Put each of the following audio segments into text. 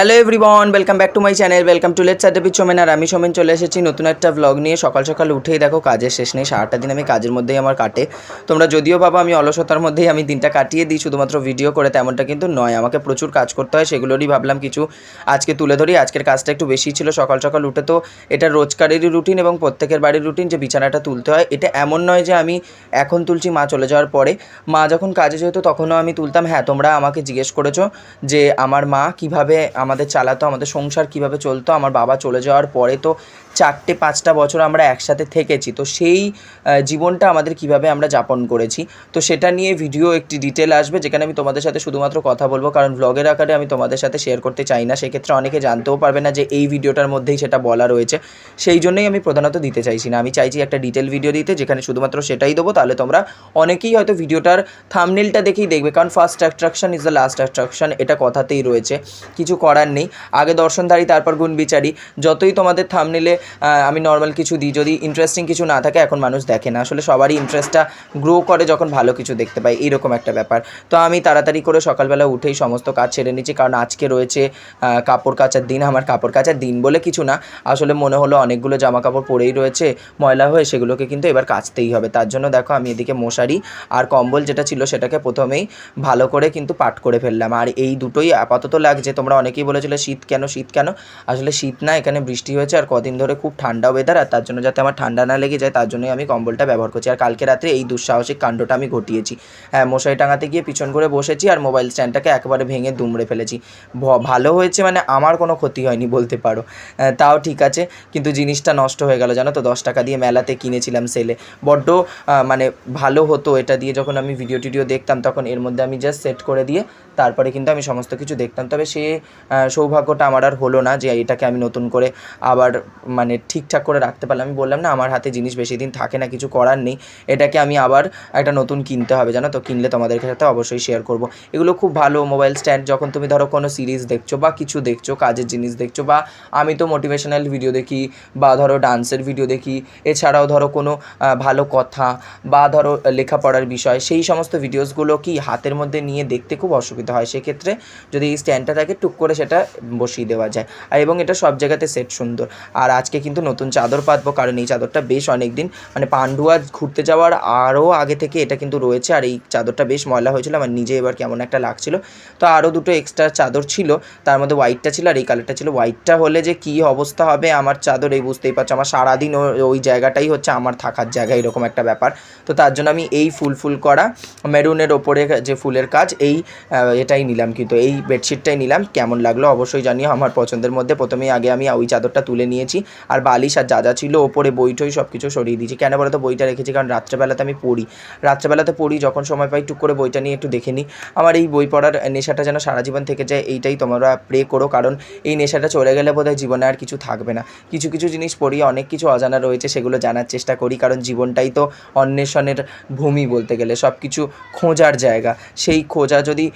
Hello everyone welcome back to my channel welcome to let's Adda Somen আর আমি সোমেন চলে এসেছি নতুন একটা ব্লগ নিয়ে। সকাল সকাল উঠেই দেখো, কাজের শেষ নেই। সারাটা দিন আমি কাজের মধ্যেই আমার কাটে। তোমরা যদিও বাবা আমি অলসতার মধ্যেই আমি দিনটা কাটিয়ে দিই, শুধুমাত্র ভিডিও করে, তেমনটা কিন্তু নয়। আমাকে প্রচুর কাজ করতে হয়, সেগুলোরই ভাবলাম কিছু আজকে তুলে ধরি। আজকের কাজটা একটু বেশি ছিল, সকাল সকাল উঠে তো এটা রোজকারেরই রুটিন এবং প্রত্যেকের বাড়ির রুটিন যে বিছানাটা তুলতে হয়, এটা এমন নয় যে আমি এখন তুলছি, মা চলে যাওয়ার পরে। মা যখন কাজে যেত, তখনও আমি তুলতাম। হ্যাঁ তোমরা আমাকে জিজ্ঞেস করেছ যে, আমার মা কীভাবে আমাদের চালাতো আমাদের সংসার কীভাবে চলতো আমার বাবা চলে যাওয়ার পরে তো চারটে, পাঁচটা বছর আমরা একসাথে থেকেছি। তো সেই জীবনটা আমাদের কীভাবে আমরা যাপন করেছি? তো সেটা নিয়ে ভিডিও একটি ডিটেল আসবে, যেখানে আমি তোমাদের সাথে শুধুমাত্র কথা বলব। কারণ ব্লগের আকারে আমি তোমাদের সাথে শেয়ার করতে চাই না। সেক্ষেত্রে অনেকে জানতেও পারবে না যে এই ভিডিওটার মধ্যেই সেটা বলা রয়েছে। সেই জন্যই আমি প্রধানত দিতে চাইছি না। আমি চাইছি একটা ডিটেল ভিডিও দিতে, যেখানে শুধুমাত্র সেটাই দেবো। তাহলে তোমরা অনেকেই হয়তো ভিডিওটার থামনেলটা দেখেই দেখবে। কারণ first attraction is the last attraction এটা কথাতেই রয়েছে। কিছু করার নেই। আগে দর্শনধারী, তারপর গুণ বিচারি যতই তোমাদের থামনেলে আমি নর্মাল কিছু দিই। যদি ইন্টারেস্টিং কিছু না থাকে, এখন মানুষ দেখে না। আসলে সবারই ইন্টারেস্টটা গ্রো করে যখন ভালো কিছু দেখতে পাই এইরকম একটা ব্যাপার। তো আমি তাড়াতাড়ি করে সকালবেলা উঠেই সমস্ত কাজ ছেড়ে নিচ্ছি, কারণ আজকে রয়েছে কাপড় কাচার দিন, আমার কাপড় কাচার দিন বলে কিছু না। আসলে মনে হলো অনেকগুলো জামা কাপড় পরেই রয়েছে, ময়লা হয়ে সেগুলোকে কিন্তু এবার কাচতেই হবে। তার জন্য দেখো, আমি এদিকে মশারি আর কম্বল যেটা ছিল সেটাকে প্রথমেই ভালো করে কিন্তু পাট করে ফেললাম। আর এই দুটোই আপাতত লাগছে। তোমরা অনেকেই বলেছিলে, শীত কেন? শীত কেন? আসলে শীত না, এখানে বৃষ্টি হয়েছে আর কদিন ধরে খুব ঠান্ডা ওয়েদার আর তার জন্য যাতে আমার ঠান্ডা না লেগে যায়, তার জন্যই আমি কম্বলটা ব্যবহার করছি। আর কালকে রাত্রে এই দুঃসাহসিক কাণ্ডটা আমি ঘটিয়েছি। হ্যাঁ মশারি টাঙাতে গিয়ে পিছন করে বসেছি আর মোবাইল স্ট্যান্ডটাকে একবারে ভেঙে দুমড়ে ফেলেছি। ভালো হয়েছে মানে আমার কোনো ক্ষতি হয়নি বলতে পারো। তাও ঠিক আছে, কিন্তু জিনিসটা নষ্ট হয়ে গেল, জানো তো? দশ টাকা দিয়ে মেলাতে কিনেছিলাম সেলে বড্ড মানে ভালো হতো এটা দিয়ে যখন আমি ভিডিও টিডিও দেখতাম, তখন এর মধ্যে আমি জাস্ট সেট করে দিয়ে তারপরে কিন্তু আমি সমস্ত কিছু দেখতাম। তবে সে সৌভাগ্যটা আমার আর হলো না যে, এটাকে আমি নতুন করে আবার মানে ঠিকঠাক করে রাখতে পারলাম আমি বললাম, না, আমার হাতে জিনিস বেশি দিন থাকে না, কিছু করার নেই। এটাকে আমি আবার একটা নতুন কিনতে হবে, জানো তো? কিনলে তোমাদের সাথে অবশ্যই শেয়ার করব। এগুলো খুব ভালো মোবাইল স্ট্যান্ড যখন তুমি ধরো কোনো সিরিজ দেখছ বা কিছু দেখছ, কাজের জিনিস দেখছ বা আমি তো মোটিভেশনাল ভিডিও দেখি বা ধরো ডান্সের ভিডিও দেখি, এছাড়াও ধরো কোনো ভালো কথা বা ধরো লেখাপড়ার বিষয়, সেই সমস্ত ভিডিওসগুলো কি হাতের মধ্যে নিয়ে দেখতে খুব অসুবিধা হয়? সেক্ষেত্রে যদি এই স্ট্যান্ডটা থাকে, টুক করে সেটা বসিয়ে দেওয়া যায়। এবং এটা সব জায়গাতে সেট সুন্দর। আর আজকে কিন্তু নতুন চাদর পাতবো, কারণ এই চাদরটা বেশ অনেক দিন মানে পান্ডুয়া ঘুরতে যাওয়ার আরও আগে থেকে এটা কিন্তু রয়েছে, আর এই চাদরটা বেশ ময়লা হয়েছিল, আমার নিজে এবার কেমন একটা লাগছিল। তো আরও দুটো এক্সট্রা চাদর ছিল, তার মধ্যে হোয়াইটটা ছিল আর এই কালারটা ছিল। হোয়াইটটা হলে যে কী অবস্থা হবে আমার চাদর, এই বুঝতেই পারছ, আমার সারাদিন ওই জায়গাটাই হচ্ছে আমার থাকার জায়গা, এরকম একটা ব্যাপার। তো তার জন্য আমি এই ফুল ফুল করা মেরুনের ওপরে যে ফুলের কাজ, এই এটাই নিলাম কিন্তু, এই বেডশিটটাই নিলাম। কেমন লাগল অবশ্যই জানিও, আমার পছন্দের মধ্যে প্রথমেই আগে আমি ওই চাদরটা তুলে নিয়েছি। আর বালিশ আর যা যা ছিল, ওপরে বই টই সব কিছু সরিয়ে দিয়েছি। কেন বলো তো বইটা রেখেছি, কারণ রাত্রেবেলাতে আমি পড়ি। রাত্রেবেলাতে পড়ি, যখন সময় পাই, টুক করে বইটা নিয়ে একটু দেখে নিই। আমার এই বই পড়ার নেশাটা যেন সারা জীবন থেকে যায়, এইটাই তোমরা প্রে করো, কারণ এই নেশাটা চলে গেলে বোধহয় জীবনে আর কিছু থাকবে না। কিছু কিছু জিনিস পড়ি, অনেক কিছু অজানা রয়েছে, সেগুলো জানার চেষ্টা করি, কারণ জীবনটাই তো অন্বেষণের ভূমি বলতে গেলে। সব কিছু খোঁজার জায়গা। সেই খোঁজা যদি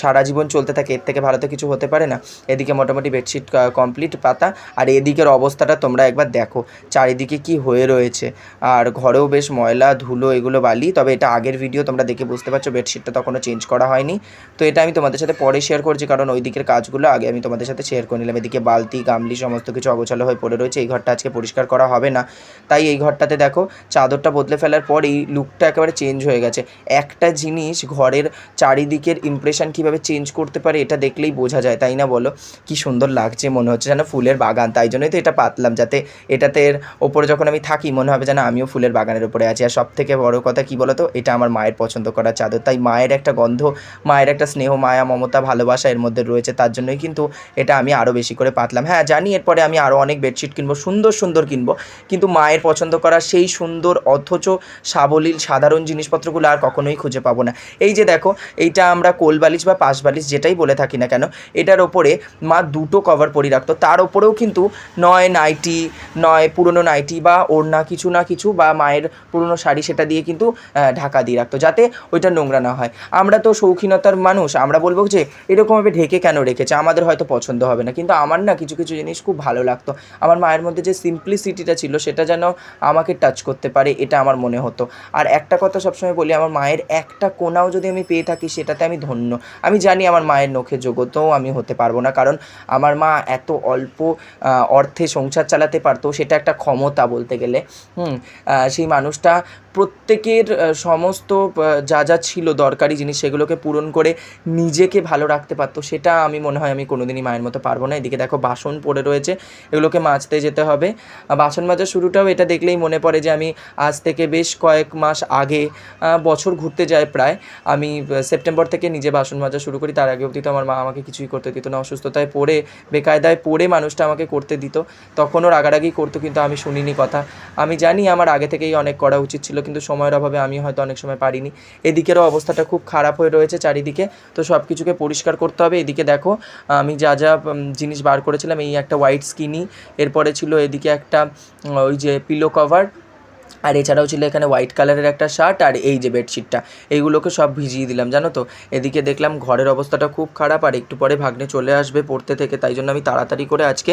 সারা জীবন চলতে থাকে, এর থেকে ভালো তো কিছু হতে পারে না। এদিকে মোটামুটি বেডশিট কমপ্লিট পাতা, আর এদিকের অবস্থাটা তোমরা একবার দেখো। চারিদিকে কি হয়ে রয়েছে। আর ঘরেও বেশ ময়লা, ধুলো এগুলো বালি, তবে এটা আগের ভিডিও তোমরা দেখে বুঝতে পারছ, বেডশিটটা তখনও চেঞ্জ করা হয়নি। তো এটা আমি তোমাদের সাথে পরে শেয়ার করছি, কারণ ওই দিকের কাজগুলো আগে আমি তোমাদের সাথে শেয়ার করে নিলাম। এদিকে বালতি, গামলি, সমস্ত কিছু অগোছালো হয়ে পড়ে রয়েছে, এই ঘরটা আজকে পরিষ্কার করা হবে না। তাই এই ঘরটাতে দেখো, চাদরটা বদলে ফেলার পর এই লুকটা একেবারে চেঞ্জ হয়ে গেছে। একটা জিনিস ঘরের চারিদিকের ইমপ্রেশন কীভাবে চেঞ্জ করতে পারে, এটা দেখলেই বোঝা যায়, তাই না বলো? কি সুন্দর লাগছে, মনে হচ্ছে যেন ফুলের বাগান, তাই জন্যই তো এটা পাতলাম যাতে এটাতে ওপরে যখন আমি থাকি, মনে হবে যেন আমিও ফুলের বাগানের উপরে আছি। আর সব থেকে বড় কথা কি বলো তো এটা আমার মায়ের পছন্দ করা চাদর। তাই মায়ের একটা গন্ধ, মায়ের একটা স্নেহ, মায়া, মমতা, ভালোবাসা এর মধ্যে রয়েছে। তার জন্যই কিন্তু এটা আমি আরও বেশি করে পাতলাম। হ্যাঁ জানি এরপরে আমি আরও অনেক বেডশিট কিনবো, সুন্দর সুন্দর কিনবো। কিন্তু মায়ের পছন্দ করা সেই সুন্দর, অথচ সাবলীল, সাধারণ জিনিসপত্রগুলো আর কখনোই খুঁজে পাবো না। এই যে দেখো, এইটা আমরা কোল বালিশ বা পাশ বালিশ যেটাই বলে থাকি না কেন, এটার ওপরে মা দুটো কভার পরিয়ে রাখতো। তার ওপরেও কিন্তু নয় নাইটি নয়, পুরনো নাইটি বা ওড়না কিছু না কিছু বা মায়ের পুরনো শাড়ি সেটা দিয়ে কিন্তু ঢাকা দিয়ে রাখতো যাতে ওইটা নোংরা না হয়। আমরা তো শৌখিনতার মানুষ, আমরা বলব যে এরকমভাবে ঢেকে কেন রেখেছে? আমাদের হয়তো পছন্দ হবে না। কিন্তু আমার না কিছু কিছু জিনিস খুব ভালো লাগতো। আমার মায়ের মধ্যে যে সিম্পলিসিটিটা ছিল, সেটা যেন আমাকে টাচ করতে পারে, এটা আমার মনে হতো। আর একটা কথা সবসময় বলি, আমার মায়ের একটা কোনাও যদি আমি পেয়ে থাকি, সেটাতে আমি ধন্য। আমি জানি আমার মায়ের নখে জগতেও আমি হতে পারব না, কারণ আমার মা এত অল্প অর্থে সংসার চালাতে পারতো সেটা একটা ক্ষমতা বলতে গেলে। হুম সেই মানুষটা প্রত্যেকের সমস্ত যা যা ছিল দরকারি জিনিস সেগুলোকে পূরণ করে নিজেকে ভালো রাখতে পারতো, সেটা আমি মনে হয় আমি কোনোদিনই মায়ের মতো পারব না। এদিকে দেখো বাসন পড়ে রয়েছে, এগুলোকে মাজতে যেতে হবে। বাসন মাজার শুরুটাও এটা দেখলেই মনে পড়ে যে আমি আজ থেকে বেশ কয়েক মাস আগে বছর ঘুরতে যাই প্রায়। আমি সেপ্টেম্বর থেকে নিজে বাসন মাজা শুরু করি, তার আগে অবধি তো আমার মা আমাকে কিছুই করতে দিত না। অসুস্থতায় পড়ে, বেকায়দায় পড়ে মানুষটা আমাকে করতে দিত। তখনও রাগারাগি করতো, কিন্তু আমি শুনিনি কথা। আমি জানি আমার আগে থেকেই অনেক করা উচিত ছিল কিন্তু সময়ের অভাবে আমি হয়তো অনেক সময় পারিনি। এদিকেরও অবস্থাটা খুব খারাপ হয়ে রয়েছে চারিদিকে। তো সব কিছুকে পরিষ্কার করতে হবে। এদিকে দেখো, আমি যা যা জিনিস বার করেছিলাম, এই একটা হোয়াইট স্কিনি এরপরে ছিল এদিকে একটা ওই যে পিলো কভার আর এছাড়াও ছিল এখানে হোয়াইট কালারের একটা শার্ট আর এই যে বেডশিটটা এইগুলোকে সব ভিজিয়ে দিলাম, জানো তো? এদিকে দেখলাম ঘরের অবস্থাটা খুব খারাপ আর একটু পরে ভাগ্নে চলে আসবে পড়তে থেকে, তাই জন্য আমি তাড়াতাড়ি করে আজকে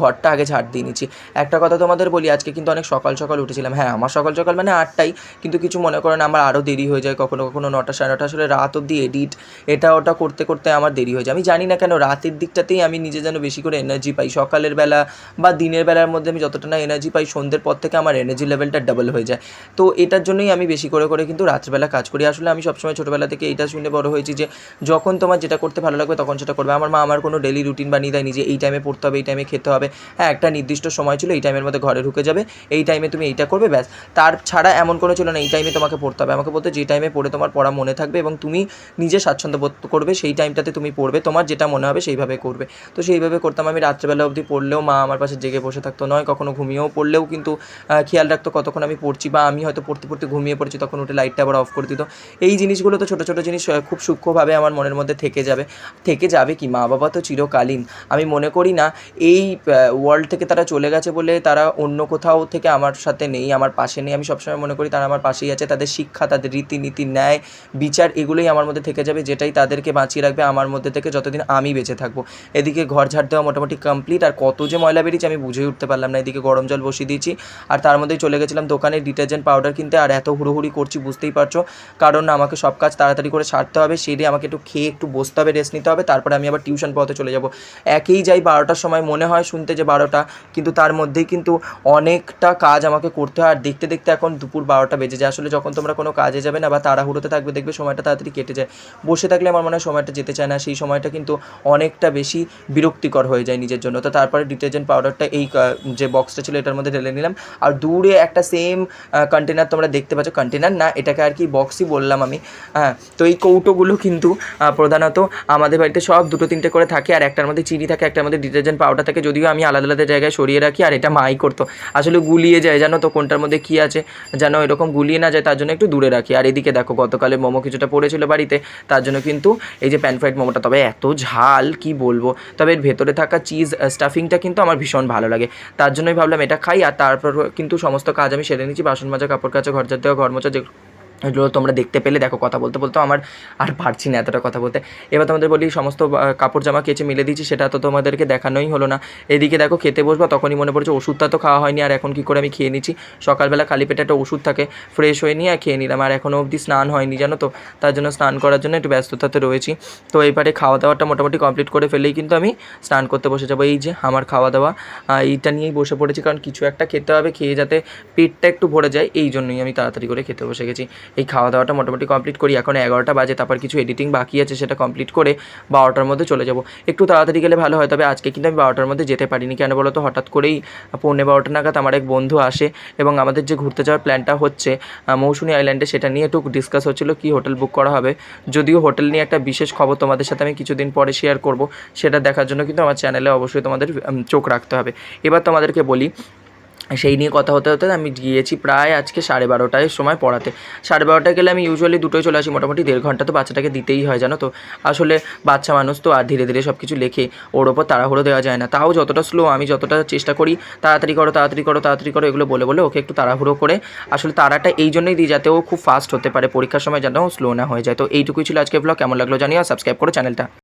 ঘরটা আগে ঝাড় দিয়ে নিচ্ছি। একটা কথা তোমাদের বলি, আজকে কিন্তু অনেক সকাল সকাল উঠেছিলাম। হ্যাঁ আমার সকাল সকাল মানে আটটাই, কিন্তু কিছু মনে করেন আমার আরও দেরি হয়ে যায়, কখনো কখনো নটা সাড়ে নটা আসলে রাত অবধি এডিট এটা ওটা করতে করতে আমার দেরি হয়ে যায়। আমি জানি না কেন, রাতের দিকটাতেই আমি নিজে যেন বেশি করে এনার্জি পাই। সকালের বেলা বা দিনের বেলার মধ্যে আমি যতটা না এনার্জি পাই, সন্ধ্যের পর থেকে আমার এনার্জি লেভেলটা ডাবল হয়ে যায়। তো এটার জন্যই আমি বেশি করে করে কিন্তু রাত্রেবেলা কাজ করি। আসলে আমি সবসময় ছোটোবেলা থেকে এইটা শুনে বড় হয়েছি যে, যখন তোমার যেটা করতে ভালো লাগবে তখন সেটা করবে। আমার মা আমার কোনো ডেলি রুটিন বানিয়ে দেয়নি যে, এই টাইমে পড়তে হবে, এই টাইমে খেতে হবে। হ্যাঁ একটা নির্দিষ্ট সময় ছিল, এই টাইমের মধ্যে ঘরে ঢুকে যাবে। এই টাইমে তুমি এইটা করবে, ব্যাস। তার ছাড়া এমন কোনো ছিল না, এই টাইমে তোমাকে পড়তে হবে। আমাকে বলতে যে টাইমে পড়ে তোমার পড়া মনে থাকবে এবং তুমি নিজে স্বাচ্ছন্দ্য বোধ করবে, সেই টাইমটাতে তুমি পড়বে। তোমার যেটা মনে হবে সেইভাবে করবে। তো সেইভাবে করতাম আমি। রাত্রেবেলা অবধি পড়লেও মা আমার পাশে জেগে বসে থাকতো। নয়, কখনো ঘুমিয়েও পড়লেও কিন্তু খেয়াল রাখতো কতক্ষণ আমি পড়ছি বা আমি হয়তো পড়তে পড়তে ঘুমিয়ে পড়ছি, তখন উঠে লাইটটা আবার অফ করে দিত। এই জিনিসগুলো তো ছোটো ছোটো জিনিস খুব সূক্ষ্মভাবে আমার মনের মধ্যে থেকে যাবে। থেকে যাবে কি? মা বাবা তো চিরকালীন। আমি মনে করি না, এই ওয়ার্ল্ড থেকে তারা চলে গেছে বলে তারা অন্য কোথাও থেকে আমার সাথে নেই, আমার পাশে নেই। আমি সবসময় মনে করি তারা আমার পাশেই আছে। তাদের শিক্ষা, তাদের রীতিনীতি, ন্যায়, বিচার এগুলোই আমার মধ্যে থেকে যাবে, যেটাই তাদেরকে বাঁচিয়ে রাখবে, আমার মধ্যে থেকে যতদিন আমি বেঁচে থাকব। এদিকে ঘর ঝাড় দেওয়া মোটামুটি কমপ্লিট আর কত যে ময়লা বেরিয়েছে আমি বুঝেই উঠতে পারলাম না। এদিকে গরম জল বসিয়ে দিয়েছি, আর তার মধ্যেই চলে গেছিলাম দোকানে ডিটারজেন্ট পাউডার কিনতে আর এত হুড়োহুড়ি করছি, বুঝতেই পারছ? কারণ আমাকে সব কাজ তাড়াতাড়ি করে সারতে হবে, সেরে আমাকে একটু খেয়ে একটু বসতে হবে রেস্ট নিতে হবে, তারপরে আমি আবার টিউশন পড়াতে চলে যাব। একেই যাই বারোটার সময় মনে হয় শুনতে যে বারোটা, কিন্তু তার মধ্যেই কিন্তু অনেকটা কাজ আমাকে করতে হয়। আর দেখতে দেখতে এখন দুপুর বারোটা বেজে যায়। আসলে যখন তোমরা কোনো কাজে যাবে না বা তাড়াহুড়োতে থাকবে, দেখবে সময়টা তাড়াতাড়ি কেটে যায়। বসে থাকলে আমার মনে হয় সময়টা যেতে চায় না। সেই সময়টা কিন্তু অনেকটা বেশি বিরক্তিকর হয়ে যায় নিজের জন্য। তো তারপরে ডিটারজেন্ট পাউডারটা এই যে বক্সটা ছিল, এটার মধ্যে ঢেলে নিলাম। আর দূরে একটা সেম কন্টেনার তোমরা দেখতে পাচ্ছ। কন্টেনার না, এটাকে আর কি বক্সই বললাম আমি। হ্যাঁ তো এই কৌটোগুলো কিন্তু প্রধানত আমাদের বাড়িতে সব দুটো তিনটে করে থাকে, আর একটার মধ্যে চিনি থাকে, একটার মধ্যে ডিটারজেন্ট পাউডার থাকে, যদিও আমি আলাদা আলাদা জায়গায় সরিয়ে রাখি, আর এটা মাই করতো। আসলে গুলিয়ে যায়, জানো তো কোনটার মধ্যে কী আছে? যেন এরকম গুলিয়ে না যায়, তার জন্য একটু দূরে রাখি। আর এদিকে দেখো, গতকালে মোমো কিছুটা পড়েছিল বাড়িতে, তার জন্য কিন্তু এই যে প্যান ফ্রাইড মোমোটা, তবে এত ঝাল, কি বলব? তবে এর ভেতরে থাকা চিজ স্টাফিংটা কিন্তু আমার ভীষণ ভালো লাগে। তার জন্যই ভাবলাম এটা খাই, আর তারপর কিন্তু সমস্ত কাজ আমি সেরে নিচ্ছি বাসন মাজা কাপড় কাচা ঘর ঝাড় দেওয়া ঘর মোছা যে এগুলো তোমরা দেখতে পেলে। দেখো, কথা বলতে বলতে আমার আর পারছি না এতটা কথা বলতে। এবার তোমাদের বলি, সমস্ত কাপড় জামা কেচে মিলে দিয়েছি, সেটা তো তোমাদেরকে দেখানোই হলো না। এদিকে দেখো, খেতে বসবো, তখনই মনে পড়ছে ওষুধটা তো খাওয়া হয়নি, আর এখন কি করে আমি খেয়ে নিচ্ছি? সকালবেলা খালি পেটে একটা ওষুধ থাকে, ফ্রেশ হয়ে নিয়ে খেয়ে নিলাম, আর এখনও অবধি স্নান হয়নি, জানো তো? তার জন্য স্নান করার জন্য একটু ব্যস্ততাতে রয়েছি। তো এবারে খাওয়া দাওয়াটা মোটামুটি কমপ্লিট করে ফেলেই কিন্তু আমি স্নান করতে বসে যাব। এই যে আমার খাওয়া দাওয়া এইটা নিয়েই বসে পড়েছি, কারণ কিছু একটা খেতে হবে, খেয়ে যাতে পেটটা একটু ভরে যায়, এই জন্যই আমি তাড়াতাড়ি করে খেতে বসে গেছি। এই খাওয়া দাওয়াটা মোটামুটি কমপ্লিট করি। এখন এগারোটা বাজে, তারপর কিছু এডিটিং বাকি আছে, সেটা কমপ্লিট করে বারোটার মধ্যে চলে যাব। একটু তাড়াতাড়ি গেলে ভালো হয়, তবে আজকে কিন্তু আমি বারোটার মধ্যে যেতে পারিনি। কেন বলো তো হঠাৎ করেই পৌনে বারোটা নাগাদ আমার এক বন্ধু আসে এবং আমাদের যে ঘুরতে যাওয়ার প্ল্যানটা হচ্ছে মৌসুমী আইল্যান্ডে সেটা নিয়ে একটু ডিসকাস হচ্ছিল কি হোটেল বুক করা হবে। যদিও হোটেল নিয়ে একটা বিশেষ খবর তোমাদের সাথে আমি কিছুদিন পরে শেয়ার করব, সেটা দেখার জন্য কিন্তু আমার চ্যানেলে অবশ্যই তোমাদের চোখ রাখতে হবে। এবার তোমাদেরকে বলি সেই নিয়ে কথা হতে হতে আমি গিয়েছি প্রায় আজকে সাড়ে বারোটায় সময় পড়াতে। সাড়ে বারোটায় গেলে আমি ইউজুয়ালি দুটোই চলে আসি, মোটামুটি দেড় ঘণ্টা তো বাচ্চাটাকে দিতেই হয়, জানো তো? আসলে বাচ্চা মানুষ তো আর ধীরে ধীরে সব কিছু লেখে, ওর ওপর তাড়াহুড়ো দেওয়া যায় না। তাও যতটা স্লো আমি যতটা চেষ্টা করি, তাড়াতাড়ি করো তাড়াতাড়ি করো তাড়াতাড়ি করো, এগুলো বলে বলে ওকে একটু তাড়াহুড়ো করে আসলে তাড়াটা এই জন্যই দিই যাতে ও খুব ফাস্ট হতে পারে। পরীক্ষার সময় যেন স্লো না হয়ে যায়। তো এইটুকুই ছিল আজকে ব্লগ কেমন লাগল জানিও সাবস্ক্রাইব করো চ্যানেলটা।